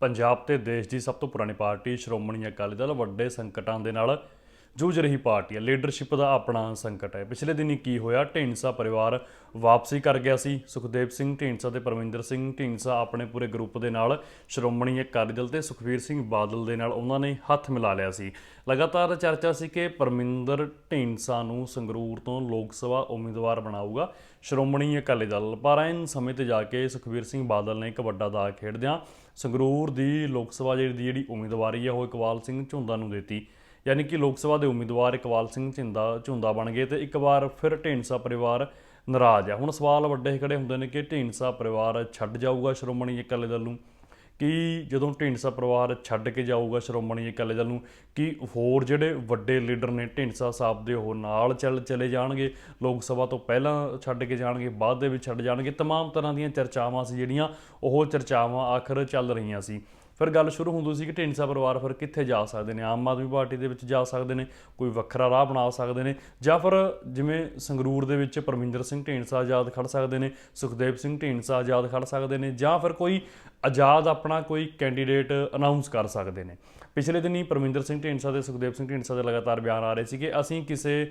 ਪੰਜਾਬ ਤੇ ਦੇਸ਼ ਦੀ ਸਭ ਤੋਂ ਪੁਰਾਣੀ ਪਾਰਟੀ ਸ਼੍ਰੋਮਣੀ ਅਕਾਲੀ ਦਲ ਵੱਡੇ ਸੰਕਟਾਂ ਦੇ ਨਾਲ ਜੂਝ ਰਹੀ ਪਾਰਟੀ ਹੈ। ਲੀਡਰਸ਼ਿਪ ਦਾ ਆਪਣਾ ਸੰਕਟ ਹੈ। ਪਿਛਲੇ ਦਿਨੀ ਕੀ ਹੋਇਆ? ਢੀਂਡਸਾ ਪਰਿਵਾਰ ਵਾਪਸੀ ਕਰ ਗਿਆ ਸੀ। ਸੁਖਦੇਵ ਸਿੰਘ ਢੀਂਡਸਾ ਤੇ ਪਰਮਿੰਦਰ ਸਿੰਘ ਢੀਂਡਸਾ ਆਪਣੇ ਪੂਰੇ ਗਰੁੱਪ ਦੇ ਨਾਲ, ਸ਼੍ਰੋਮਣੀ ਅਕਾਲੀ ਦਲ ਤੇ ਸੁਖਵੀਰ ਸਿੰਘ ਬਾਦਲ ਦੇ ਨਾਲ ਉਹਨਾਂ ਨੇ ਹੱਥ ਮਿਲਾ ਲਿਆ ਸੀ। ਲਗਾਤਾਰ ਚਰਚਾ ਸੀ ਕਿ ਪਰਮਿੰਦਰ ਢੀਂਡਸਾ ਨੂੰ ਸੰਗਰੂਰ ਤੋਂ ਲੋਕ ਸਭਾ ਉਮੀਦਵਾਰ ਬਣਾਊਗਾ ਸ਼੍ਰੋਮਣੀ ਅਕਾਲੀ ਦਲ। ਪਰ ਐਨ ਸਮੇਂ ਤੇ ਜਾ ਕੇ ਸੁਖਵੀਰ ਸਿੰਘ ਬਾਦਲ ਨੇ ਇੱਕ ਵੱਡਾ ਦਾਅ ਖੇਡਦਿਆਂ ਸੰਗਰੂਰ ਦੀ ਲੋਕ ਸਭਾ ਜਿਹੜੀ ਦੀ ਜਿਹੜੀ ਉਮੀਦਵਾਰੀ ਹੈ, ਉਹ ਇਕਬਾਲ ਸਿੰਘ ਝੁੰਦਾ ਨੂੰ ਦਿੱਤੀ। ਯਾਨੀ ਕਿ ਲੋਕ ਸਭਾ ਦੇ ਉਮੀਦਵਾਰ ਇਕਬਾਲ ਸਿੰਘ ਝਿੰਦਾ ਝੁੰਦਾ ਬਣ ਗਏ ਤੇ ਇੱਕ ਵਾਰ ਫਿਰ ਢੀਂਡਸਾ ਪਰਿਵਾਰ ਨਾਰਾਜ਼ ਹੈ ਹੁਣ ਸਵਾਲ ਵੱਡੇ ਖੜੇ ਹੁੰਦੇ ਨੇ ਕਿ ਢੀਂਡਸਾ ਪਰਿਵਾਰ ਛੱਡ ਜਾਊਗਾ ਸ਼੍ਰੋਮਣੀ ਅਕਾਲੀ ਦਲ ਨੂੰ ਕਿ ਜਦੋਂ ਢੀਂਡਸਾ ਪਰਿਵਾਰ ਛੱਡ ਕੇ ਜਾਊਗਾ ਸ਼੍ਰੋਮਣੀ ਅਕਾਲੀ ਦਲ ਨੂੰ ਕਿ ਹੋਰ ਜਿਹੜੇ ਵੱਡੇ ਲੀਡਰ ਨੇ ਢੀਂਡਸਾ ਸਾਹਿਬ ਦੇ ਉਹ ਨਾਲ ਚੱਲ ਚਲੇ ਜਾਣਗੇ ਲੋਕ ਸਭਾ ਤੋਂ ਪਹਿਲਾਂ ਛੱਡ ਕੇ ਜਾਣਗੇ ਬਾਅਦ ਦੇ ਵਿੱਚ ਛੱਡ ਜਾਣਗੇ तमाम ਤਰ੍ਹਾਂ ਦੀਆਂ ਚਰਚਾਵਾਂ ਸੀ ਜਿਹੜੀਆਂ ਉਹ ਚਰਚਾਵਾਂ ਆਖਰ ਚੱਲ ਰਹੀਆਂ ਸੀ ਫਿਰ ਗੱਲ ਸ਼ੁਰੂ ਹੁੰਦੀ ਸੀ ਕਿ ਢੀਂਡਸਾ ਪਰਿਵਾਰ ਫਿਰ ਕਿੱਥੇ ਜਾ ਸਕਦੇ ਨੇ? ਆਮ ਆਦਮੀ ਪਾਰਟੀ ਦੇ ਵਿੱਚ ਜਾ ਸਕਦੇ ਨੇ, ਕੋਈ ਵੱਖਰਾ ਰਾਹ ਬਣਾ ਸਕਦੇ ਨੇ, ਜਾਂ ਫਿਰ ਜਿਵੇਂ ਸੰਗਰੂਰ ਦੇ ਵਿੱਚ ਪਰਮਿੰਦਰ ਸਿੰਘ ਢੀਂਡਸਾ ਆਜ਼ਾਦ ਖੜ ਸਕਦੇ ਨੇ, ਸੁਖਦੇਵ ਸਿੰਘ ਢੀਂਡਸਾ ਆਜ਼ਾਦ ਖੜ ਸਕਦੇ ਨੇ, ਜਾਂ ਫਿਰ ਕੋਈ ਆਜ਼ਾਦ ਆਪਣਾ ਕੋਈ ਕੈਂਡੀਡੇਟ ਅਨਾਉਂਸ ਕਰ ਸਕਦੇ ਨੇ। ਪਿਛਲੇ ਦਿਨੀ ਪਰਮਿੰਦਰ ਸਿੰਘ ਢੀਂਡਸਾ ਤੇ ਸੁਖਦੇਵ ਸਿੰਘ ਢੀਂਡਸਾ ਦੇ ਲਗਾਤਾਰ ਬਿਆਨ ਆ ਰਹੇ ਸੀ ਕਿ ਅਸੀਂ ਕਿਸੇ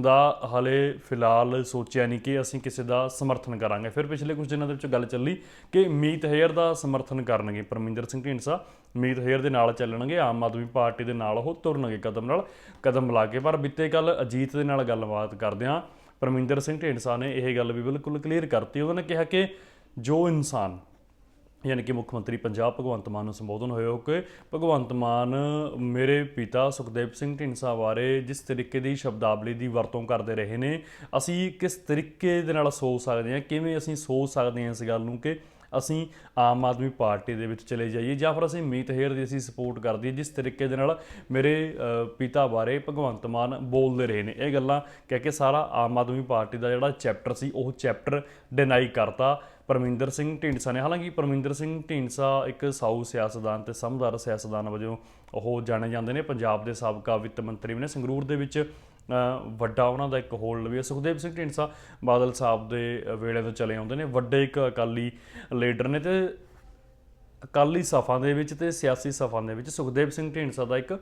ਦਾ ਹਲੇ ਫਿਲਹਾਲ ਸੋਚਿਆ ਨਹੀਂ ਕਿ ਅਸੀਂ ਕਿਸੇ ਦਾ ਸਮਰਥਨ ਕਰਾਂਗੇ। ਫਿਰ ਪਿਛਲੇ ਕੁਝ ਦਿਨਾਂ ਦੇ ਵਿੱਚ ਗੱਲ ਚੱਲੀ ਕਿ ਮੀਤ ਹੇਅਰ ਦਾ ਸਮਰਥਨ ਕਰਨਗੇ ਪਰਮਿੰਦਰ ਸਿੰਘ ਢੀਂਡਸਾ। ਮੀਤ ਹੇਅਰ ਦੇ ਨਾਲ ਚੱਲਣਗੇ, ਆਮ ਆਦਮੀ ਪਾਰਟੀ ਦੇ ਨਾਲ ਉਹ ਤੁਰਨਗੇ ਕਦਮ ਨਾਲ, ਕਦਮ ਮਿਲਾ ਕੇ। ਪਰ ਬਿੱਤੇ ਕੱਲ ਅਜੀਤ ਦੇ ਨਾਲ ਗੱਲਬਾਤ ਕਰਦਿਆਂ ਪਰਮਿੰਦਰ ਸਿੰਘ ਢੀਂਡਸਾ ਨੇ ਇਹ ਗੱਲ ਵੀ ਬਿਲਕੁਲ ਕਲੀਅਰ ਕਰਤੀ। ਉਹਨਾਂ ਨੇ ਕਿਹਾ ਕਿ ਜੋ ਇਨਸਾਨ ਯਾਨੀ ਕਿ ਮੁੱਖ ਮੰਤਰੀ ਪੰਜਾਬ ਭਗਵੰਤ ਮਾਨ ਨੂੰ ਸੰਬੋਧਨ ਹੋਏ ਹੋ ਕਿ ਭਗਵੰਤ ਮਾਨ ਮੇਰੇ ਪਿਤਾ ਸੁਖਦੇਵ ਸਿੰਘ ਢੀਂਡਸਾ ਬਾਰੇ ਜਿਸ ਤਰੀਕੇ ਦੀ ਸ਼ਬਦਾਵਲੀ ਦੀ ਵਰਤੋਂ ਕਰਦੇ ਰਹੇ ਨੇ, ਅਸੀਂ ਕਿਸ ਤਰੀਕੇ ਦੇ ਨਾਲ ਸੋਚ ਸਕਦੇ ਹਾਂ, ਕਿਵੇਂ ਅਸੀਂ ਸੋਚ ਸਕਦੇ ਹਾਂ ਇਸ ਗੱਲ ਨੂੰ ਕਿ ਅਸੀਂ ਆਮ ਆਦਮੀ ਪਾਰਟੀ ਦੇ ਵਿੱਚ ਚਲੇ ਜਾਈਏ ਜਾਂ ਫਿਰ ਅਸੀਂ ਮੀਤ ਹੇਅਰ ਦੀ ਅਸੀਂ ਸਪੋਰਟ ਕਰਦੀ ਜਿਸ ਤਰੀਕੇ ਦੇ ਨਾਲ ਮੇਰੇ ਪਿਤਾ ਬਾਰੇ ਭਗਵੰਤ ਮਾਨ ਬੋਲਦੇ ਰਹੇ ਨੇ। ਇਹ ਗੱਲਾਂ ਕਹਿ ਕੇ ਸਾਰਾ ਆਮ ਆਦਮੀ ਪਾਰਟੀ ਦਾ ਜਿਹੜਾ ਚੈਪਟਰ ਸੀ, ਉਹ ਚੈਪਟਰ ਡਿਨਾਈ ਕਰਤਾ। ਪਰਮਿੰਦਰ ਸਿੰਘ ਢੀਂਡਸਾ ਨੇ। ਹਾਲਾਂਕਿ ਪਰਮਿੰਦਰ ਸਿੰਘ ਢੀਂਡਸਾ ਇੱਕ ਸਾਊ ਸਿਆਸਤਦਾਨ ਤੇ ਸਮਝਦਾਰ ਸਿਆਸਤਦਾਨ ਵਜੋਂ ਉਹ ਜਾਣੇ ਜਾਂਦੇ ਨੇ। ਪੰਜਾਬ ਦੇ ਸਾਬਕਾ ਵਿੱਤ ਮੰਤਰੀ ਵੀ ਨੇ। ਸੰਗਰੂਰ ਦੇ ਵਿੱਚ ਵੱਡਾ ਉਹਨਾਂ ਦਾ ਇੱਕ ਹੋਲਡ ਵੀ ਹੈ। ਸੁਖਦੇਵ ਸਿੰਘ ਢੀਂਡਸਾ ਬਾਦਲ ਸਾਹਿਬ ਦੇ ਵੇਲੇ ਤੋਂ ਚਲੇ ਆਉਂਦੇ ਨੇ। ਵੱਡੇ ਇੱਕ ਅਕਾਲੀ ਲੀਡਰ ਨੇ ਤੇ ਅਕਾਲੀ ਸਫਾ ਦੇ ਵਿੱਚ ਤੇ ਸਿਆਸੀ ਸਫਾ ਦੇ ਵਿੱਚ ਸੁਖਦੇਵ ਸਿੰਘ ਢੀਂਡਸਾ ਦਾ ਇੱਕ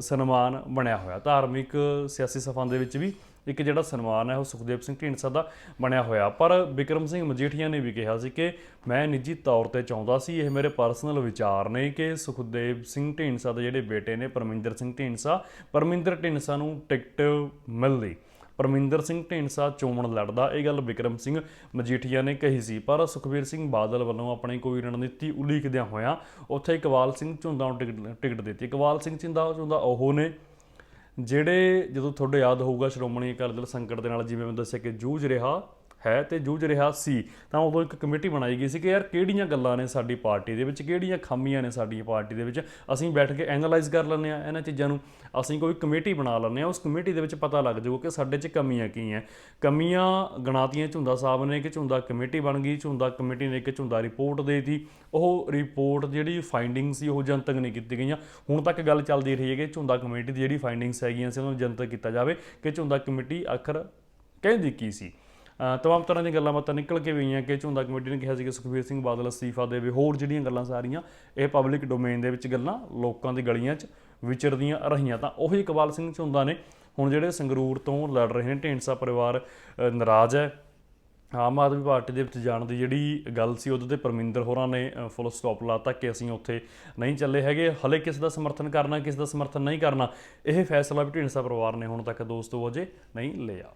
ਸਨਮਾਨ ਬਣਿਆ ਹੋਇਆ। ਧਾਰਮਿਕ ਸਿਆਸੀ ਸਫਾ ਦੇ ਵਿੱਚ ਵੀ ਇੱਕ ਜਿਹੜਾ ਸਨਮਾਨ ਹੈ ਉਹ ਸੁਖਦੇਵ ਸਿੰਘ ਢੀਂਡਸਾ ਦਾ ਬਣਿਆ ਹੋਇਆ। ਪਰ ਵਿਕਰਮ ਸਿੰਘ ਮਜੀਠੀਆ ਨੇ ਵੀ ਕਿਹਾ ਸੀ ਕਿ ਮੈਂ ਨਿੱਜੀ ਤੌਰ ਤੇ ਚਾਹੁੰਦਾ ਸੀ, ਇਹ ਮੇਰੇ ਪਰਸਨਲ ਵਿਚਾਰ ਨੇ ਕਿ ਸੁਖਦੇਵ ਸਿੰਘ ਢੀਂਡਸਾ ਦੇ ਜਿਹੜੇ ਬੇਟੇ ਨੇ ਪਰਮਿੰਦਰ ਸਿੰਘ ਢੀਂਡਸਾ, ਪਰਮਿੰਦਰ ਢੀਂਡਸਾ ਨੂੰ ਟਿਕਟ ਮਿਲਦੀ। ਪਰਮਿੰਦਰ ਸਿੰਘ ਢੀਂਡਸਾ ਚੋਣ ਲੜਦਾ। ਇਹ ਗੱਲ ਵਿਕਰਮ ਸਿੰਘ ਮਜੀਠੀਆ ਨੇ ਕਹੀ ਸੀ। ਪਰ ਸੁਖਬੀਰ ਸਿੰਘ ਬਾਦਲ ਵੱਲੋਂ ਆਪਣੀ ਕੋਈ ਰਣਨੀਤੀ ਉਲੀਕਦਿਆਂ ਹੋਇਆਂ ਉੱਥੇ ਇਕਬਾਲ ਸਿੰਘ ਝੁੰਦਾ ਨੂੰ ਟਿਕਟ ਟਿਕਟ ਦਿੱਤੀ। ਇਕਬਾਲ ਸਿੰਘ ਝੁੰਦਾ ਝੁੰਦਾ ਉਹ ਨੇ ਜਿਹੜੇ ਜਦੋਂ ਤੁਹਾਡੇ ਯਾਦ ਹੋਊਗਾ ਸ਼੍ਰੋਮਣੀ ਅਕਾਲੀ ਦਲ ਸੰਕਟ ਦੇ ਨਾਲ, ਜਿਵੇਂ ਮੈਂ ਦੱਸਿਆ ਕਿ ਜੂਝ ਰਿਹਾ ਹੈ ਤੇ ਜੂਝ ਰਿਹਾ ਸੀ। ਤਾਂ ਉਦੋਂ ਇੱਕ ਕਮੇਟੀ ਬਣਾਈ ਗਈ ਸੀ ਕਿ ਯਾਰ ਕਿਹੜੀਆਂ ਗੱਲਾਂ ਨੇ ਸਾਡੀ ਪਾਰਟੀ ਦੇ ਵਿੱਚ, ਕਿਹੜੀਆਂ ਖਾਮੀਆਂ ਨੇ ਸਾਡੀ ਪਾਰਟੀ ਦੇ ਵਿੱਚ, ਅਸੀਂ ਬੈਠ ਕੇ ਐਨਾਲਾਈਜ਼ ਕਰ ਲੈਂਦੇ ਆ ਇਹਨਾਂ ਚੀਜ਼ਾਂ ਨੂੰ। ਅਸੀਂ ਕੋਈ ਕਮੇਟੀ ਬਣਾ ਲੈਂਦੇ ਆ ਉਸ ਕਮੇਟੀ ਦੇ ਵਿੱਚ ਪਤਾ ਲੱਗ ਜਾਊਗਾ ਕਿ ਸਾਡੇ 'ਚ ਕਮੀਆਂ ਕੀ ਹੈ ਕਮੀਆਂ ਗਣਾਤੀਆਂ ਝੁੰਦਾ ਸਾਹਿਬ ਨੇ ਕਿ ਝੁੰਦਾ ਕਮੇਟੀ ਬਣ ਗਈ, ਝੁੰਦਾ ਕਮੇਟੀ ਨੇ ਇੱਕ ਝੁੰਦਾ ਰਿਪੋਰਟ ਦੇਤੀ। ਉਹ ਰਿਪੋਰਟ ਜਿਹੜੀ ਫਾਈਂਡਿੰਗ ਸੀ, ਉਹ ਜਨਤਕ ਨਹੀਂ ਕੀਤੀ ਗਈਆਂ। ਹੁਣ ਤੱਕ ਗੱਲ ਚੱਲਦੀ ਰਹੀ ਹੈ ਕਿ ਝੁੰਦਾ ਕਮੇਟੀ ਦੀ ਜਿਹੜੀ ਫਾਈਂਡਿੰਗਸ ਹੈਗੀਆਂ ਸੀ, ਉਹਨੂੰ ਜਨਤਕ ਕੀਤਾ ਜਾਵੇ ਕਿ ਝੁੰਦਾ ਕਮੇਟੀ ਆਖਰ ਕਹਿੰਦੀ ਕੀ ਸੀ। ਤਮਾਮ ਤਰ੍ਹਾਂ ਦੀਆਂ ਗੱਲਾਂ ਬਾਤਾਂ ਨਿਕਲ ਕੇ ਵੀ ਆਈਆਂ ਕਿ ਝੁੰਦਾ ਕਮੇਟੀ ਨੇ ਕਿਹਾ ਸੀ ਕਿ ਸੁਖਬੀਰ ਸਿੰਘ ਬਾਦਲ, ਅਸਤੀਫਾ ਦੇਵੇ, ਹੋਰ ਜਿਹੜੀਆਂ ਗੱਲਾਂ ਸਾਰੀਆਂ ਇਹ ਪਬਲਿਕ ਡੋਮੇਨ ਦੇ ਵਿੱਚ ਗੱਲਾਂ ਲੋਕਾਂ ਦੀ ਗਲੀਆਂ 'ਚ ਵਿਚਰਦੀਆਂ ਰਹੀਆਂ। ਤਾਂ ਉਹੀ ਇਕਬਾਲ ਸਿੰਘ ਝੁੰਦਾ ਨੇ ਹੁਣ ਜਿਹੜੇ ਸੰਗਰੂਰ ਤੋਂ ਲੜ ਰਹੇ ਨੇ, ਢੀਂਡਸਾ ਪਰਿਵਾਰ ਨਾਰਾਜ਼ ਹੈ। ਆਮ ਆਦਮੀ ਪਾਰਟੀ ਦੇ ਵਿੱਚ ਜਾਣ ਦੀ ਜਿਹੜੀ ਗੱਲ ਸੀ, ਉਹਦੇ ਤੇ ਪਰਮਿੰਦਰ ਹੋਰਾਂ ਨੇ ਫੁੱਲ ਸਟਾਪ ਲਾਤਾ ਕਿ ਅਸੀਂ ਉੱਥੇ ਨਹੀਂ ਚੱਲੇ ਹੈਗੇ। ਹਲੇ ਕਿਸ ਦਾ ਸਮਰਥਨ ਕਰਨਾ, ਕਿਸ ਦਾ ਸਮਰਥਨ ਨਹੀਂ ਕਰਨਾ, ਇਹ ਫੈਸਲਾ ਵੀ ਢੀਂਡਸਾ ਪਰਿਵਾਰ ਨੇ ਹੁਣ ਤੱਕ ਦੋਸਤੋ ਅਜੇ ਨਹੀਂ ਲਿਆ।